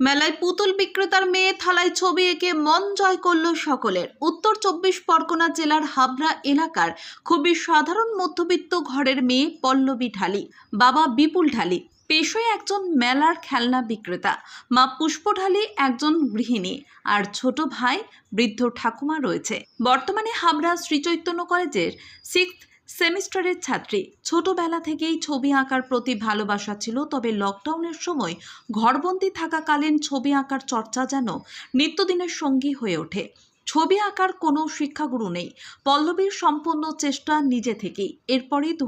মেলায় পুতুল বিক্রেতার মেয়ে থালায় ছবি এঁকে মন জয় করল সকলের। উত্তর চব্বিশ পরগনা জেলার হাবড়া এলাকার খুবই সাধারণ মধ্যবিত্ত ঘরের মেয়ে পল্লবী ঢালি, বাবা বিপুল ঢালি, পেশোয় একজন মেলার খেলনা বিক্রেতা, মা পুষ্প ঢালি একজন গৃহিণী আর ছোট ভাই বৃদ্ধ ঠাকুমা রয়েছে। বর্তমানে হাবড়া শ্রীচৈতন্য কলেজের সিক্সথ সেমিস্টারের ছাত্রী। ছোটবেলা থেকেই ছবি আঁকার প্রতি ভালোবাসা ছিল, তবে লকডাউনের সময় ঘরবন্দি থাকাকালীন ছবি আঁকার চর্চা যেন নিত্যদিনের সঙ্গী হয়ে ওঠে। ছবি আঁকার কোনো শিক্ষাগুরু নেই। পল্লবীর সম্পূর্ণ চেষ্টা নিজে থেকেই। এরপরই দু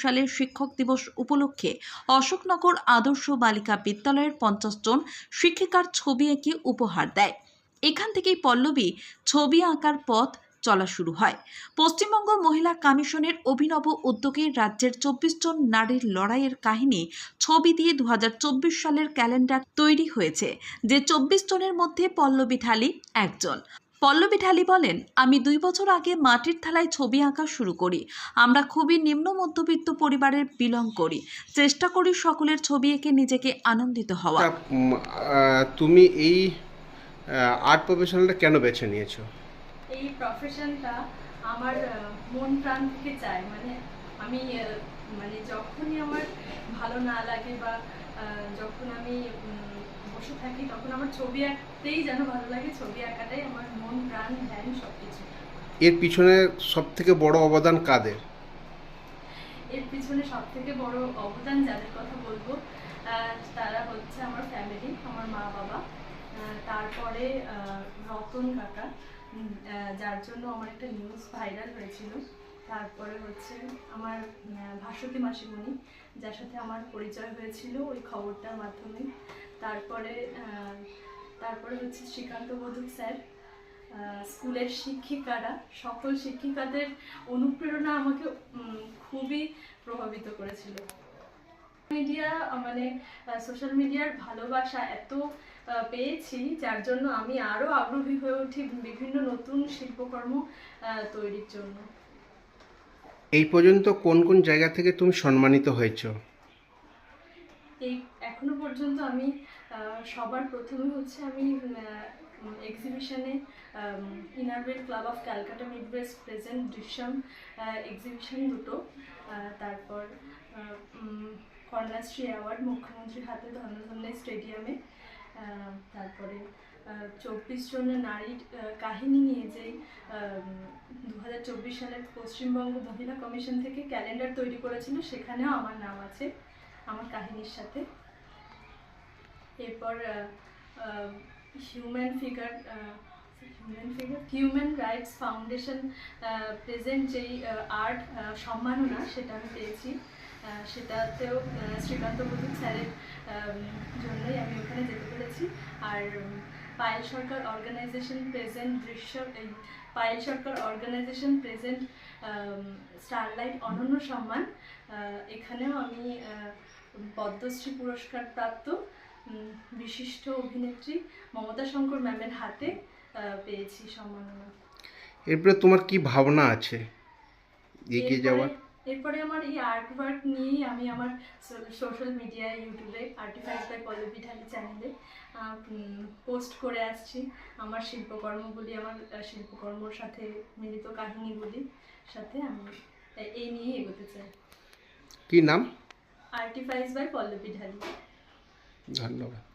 সালের শিক্ষক দিবস উপলক্ষে অশোকনগর আদর্শ বালিকা বিদ্যালয়ের পঞ্চাশ জন শিক্ষিকার ছবি এঁকে উপহার দেয়। এখান থেকেই পল্লবী ছবি আঁকার পথ চলা শুরু হয়। পশ্চিমবঙ্গ মহিলা কমিশনের অভিনব উদ্যোগে রাজ্যের চব্বিশ জন নারীর লড়াইয়ের কাহিনী ছবি দিয়ে দু সালের ক্যালেন্ডার তৈরি হয়েছে, যে চব্বিশ জনের মধ্যে পল্লবী ঢালি একজন। পল্লবী ঢালি বলেন, আমি দুই বছর আগে মাটির থালায় ছবি আঁকা শুরু করি। আমরা খুবই নিম্ন মধ্যবিত্ত পরিবারের বিলং করি। চেষ্টা করি সকলের ছবি এঁকে নিজেকে আনন্দিত হওয়া তুমি এই আর্ট প্রফেশনালটা কেন বেছে নিয়েছো? এই প্রফেশনটা আমার মন প্রাণ থেকে চায়। মানে আমি মানে যখনই আমার ভালো না লাগে বা যখন আমি বসে থাকি তখন আমার ছবি আঁকতেই যেন ভালো লাগে। ছবি আঁকাটাই আমার মন প্রাণ ধ্যান সব কিছু এর পিছনে সব থেকে বড় অবদান কাদের? এর পিছনে সব থেকে বড় অবদান যাদের কথা বলব তারা হচ্ছে আমার ফ্যামিলি আমার মা বাবা তারপরে রতন কাকা। যার জন্য আমার একটা নিউজ ভাইরাল হয়েছিল। তারপরে হচ্ছে আমার আহ, ভাস্বতী মাসিমণি যার সাথে আমার পরিচয় হয়েছিল ওই খবরটার মাধ্যমে। তারপরে তারপরে হচ্ছে শ্রীকান্ত বধুক স্যার স্কুলের শিক্ষিকারা সকল শিক্ষিকাদের অনুপ্রেরণা আমাকে খুবই প্রভাবিত করেছিল। মিডিয়া মানে সোশ্যাল মিডিয়ার ভালোবাসা এত পেয়েছি যার জন্য আমি আরও আগ্রহী হয়ে উঠি বিভিন্ন নতুন শিল্পকর্ম তৈরির জন্য। এই পর্যন্ত কোন কোন জায়গা থেকে তুমি সম্মানিত হয়েছো? এই এখনও পর্যন্ত আমি সবার প্রথমে হচ্ছে আমি এক্সিবিশনে Inner Wheel Club of Calcutta Mid West present Drishyam exhibition দুটো তারপর কন্যাশ্রী অ্যাওয়ার্ড মুখ্যমন্ত্রীর হাতে ধন্যধন্য স্টেডিয়ামে তারপরে চব্বিশ জনের নারীর কাহিনী নিয়ে যেই দু হাজার চব্বিশ সালের পশ্চিমবঙ্গ মহিলা কমিশন থেকে ক্যালেন্ডার তৈরি করেছিল, সেখানেও আমার নাম আছে, আমার কাহিনীর সাথে। এরপর human figure human figure Human Rights Foundation present যেই আর্ট সম্মাননা, সেটা আমি পেয়েছি। সেটাতেও শ্রীকান্ত বধূ স্যারের জন্যই আমি ওখানে যেতে পেরেছি। আর পায়েল সরকার অর্গানাইজেশন প্রেজেন্ট দৃশ্য এই Payel Sarkar organisation present Starlight অনন্য সম্মান এখানেও আমি পদ্মশ্রী পুরস্কার প্রাপ্ত বিশিষ্ট অভিনেত্রী মমতা শঙ্কর ম্যামের হাতে পেয়েছি সম্মাননা। এরপরে তোমার কি ভাবনা আছে? এগিয়ে যাওয়ার? এরপরে আমার এই আর্ট ওয়ার্ক নিয়েই আমি আমার সোশ্যাল মিডিয়ায় ইউটিউবে আর্টিফাইস বাই পল্লবী ঢালি চ্যানেলে পোস্ট করে আসছি আমার শিল্পকর্মগুলি আমার শিল্পকর্মর সাথে মিলিত কাহিনীগুলি সাথে আমি এই নিয়েই এগোতে চাই। কি নাম? আর্টিফাইস বাই পল্লবী ঢালি ধন্যবাদ।